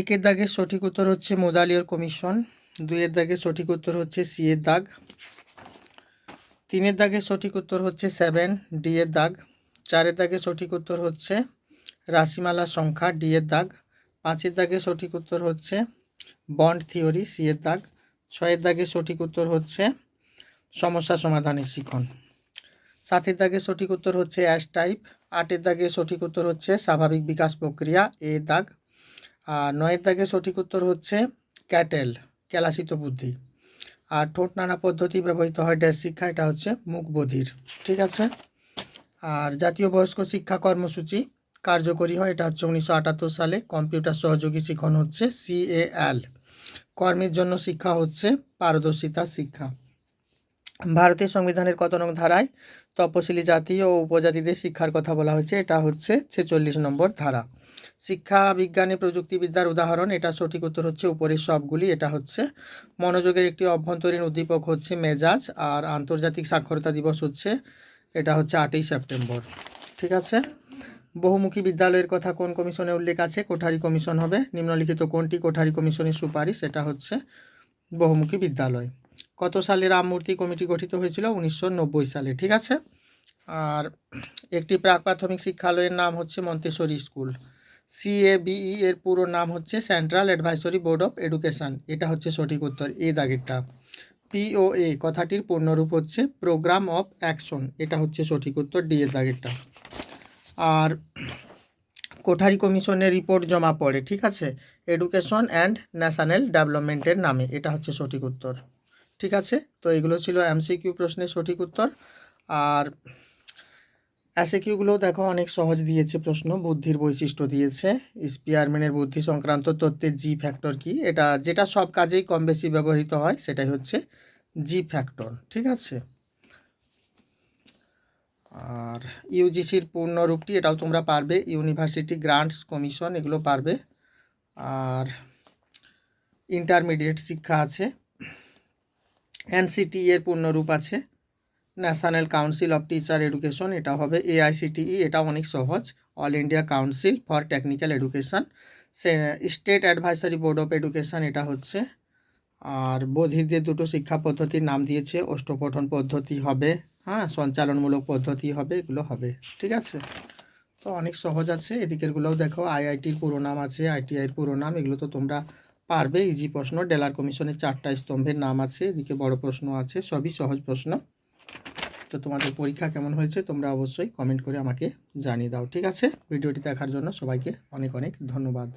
একের দাগের সঠিক উত্তর হচ্ছে মোদালিয়র কমিশন, দুইয়ের দাগের সঠিক উত্তর হচ্ছে সি দাগ, তিনের দাগের সঠিক উত্তর হচ্ছে সেভেন, ডি এর দাগ, চারের দাগের সঠিক উত্তর হচ্ছে রাশিমালার সংখ্যা, ডি এর দাগ, পাঁচের দাগের সঠিক উত্তর হচ্ছে বন্ড থিওরি, সি এর দাগ, ছয়ের দাগের সঠিক উত্তর হচ্ছে সমস্যা সমাধানের শিখন, সাতের দাগের সঠিক উত্তর হচ্ছে অ্যাশ টাইপ, আটের দাগের সঠিক উত্তর হচ্ছে স্বাভাবিক বিকাশ প্রক্রিয়া, এ দাগ নয়ের দাগের সঠিক উত্তর হচ্ছে ক্যাটেল, ক্যালাসিত বুদ্ধি। আর ঠোঁট নানা পদ্ধতি ব্যবহৃত হয় ড্যাশ শিক্ষা, এটা হচ্ছে মুখ বধির, ঠিক আছে? আর জাতীয় বয়স্ক শিক্ষা কর্মসূচি কার্যকরী হয়, এটা হচ্ছে উনিশশো আটাত্তর সালে। কম্পিউটার সহযোগী শিখন হচ্ছে সিএএল কর্মের জন্য শিক্ষা হচ্ছে পারদর্শিতা শিক্ষা। ভারতের সংবিধানের কত নং ধারায় তপশিলি জাতি ও উপজাতিদের শিক্ষার কথা বলা হয়েছে, এটা হচ্ছে ছেচল্লিশ নম্বর ধারা। শিক্ষা, বিজ্ঞানে প্রযুক্তিবিদ্যার উদাহরণ। এটা সঠিক উত্তর হচ্ছে উপরের সবগুলি। এটা হচ্ছে মনোযোগের একটি অভ্যন্তরীণ উদ্দীপক হচ্ছে মেজাজ আর আন্তর্জাতিক সাক্ষরতা দিবস হচ্ছে, এটা হচ্ছে আটই সেপ্টেম্বর। ঠিক আছে? বহুমুখী বিদ্যালয়ের কথা কোন কমিশনে উল্লেখ আছে? কোঠারি কমিশন হবে। নিম্নলিখিত কোনটি কোঠারি কমিশনের সুপারিশ? এটা হচ্ছে বহুমুখী বিদ্যালয়। কত সালে রামমূর্তি কমিটি গঠিত হয়েছিল? উনিশশো নব্বই সালে। ঠিক আছে? আর একটি প্রাক প্রাথমিক শিক্ষালয়ের নাম হচ্ছে মন্তেশ্বরী স্কুল। সিএবিই এর পুরো নাম হচ্ছে central advisory board of education এটা হচ্ছে সঠিক উত্তর এ দাগেরটা। পিওএ কথাটির পূর্ণরূপ হচ্ছে প্রোগ্রাম অফ অ্যাকশন এটা হচ্ছে সঠিক উত্তর ডি এর দাগেরটা। আর কোঠারি কমিশনের রিপোর্ট জমা পড়ে, ঠিক আছে? এডুকেশন অ্যান্ড ন্যাশনাল ডেভেলপমেন্টের নামে। এটা হচ্ছে সঠিক উত্তর। ঠিক আছে? তো এগুলো ছিল এমসিকিউ প্রশ্নের সঠিক উত্তর। আর অ্যাসিকিউগুলো দেখো অনেক সহজ দিয়েছে প্রশ্ন, বুদ্ধির বৈশিষ্ট্য দিয়েছে। স্পিয়ারম্যানের বুদ্ধি সংক্রান্ত তত্ত্বের জি ফ্যাক্টর কি? এটা যেটা সব কাজেই কম বেশি ব্যবহৃত হয়, সেটাই হচ্ছে জি ফ্যাক্টর ঠিক আছে? আর ইউজিসির পূর্ণ রূপটি এটাও তোমরা পারবে ইউনিভার্সিটি গ্রান্টস কমিশন এগুলো পারবে। আর ইন্টারমিডিয়েট শিক্ষা আছে এনসিটি এর পূর্ণরূপ আছে। National council of teacher education, এটা হবে এআইসিটিই এটা অনেক সহজ। All India council for technical education. Say, state advisory board of education, এটা হচ্ছে। আর বধিরদের দুটো শিক্ষা পদ্ধতির নাম দিয়েছে, অষ্টপঠন পদ্ধতি হবে হ্যাঁ সঞ্চালনমূলক পদ্ধতি হবে, এগুলো হবে, ঠিক আছে? তো অনেক সহজ আছে, এদিকেরগুলোও দেখো আইআইটির পুরো নাম আছে আইটিআইয়ের পুরো নাম, এগুলো তো তোমরা পারবে ইজি প্রশ্ন, ডেলার কমিশনের চারটা স্তম্ভের নাম আছে, এদিকে বড় প্রশ্ন আছে, সবই সহজ প্রশ্ন। তো তোমাদের পরীক্ষা কেমন হয়েছে তোমরা অবশ্যই কমেন্ট করে আমাকে জানিয়ে দাও, ঠিক আছে? ভিডিওটি দেখার জন্য সবাইকে অনেক অনেক ধন্যবাদ।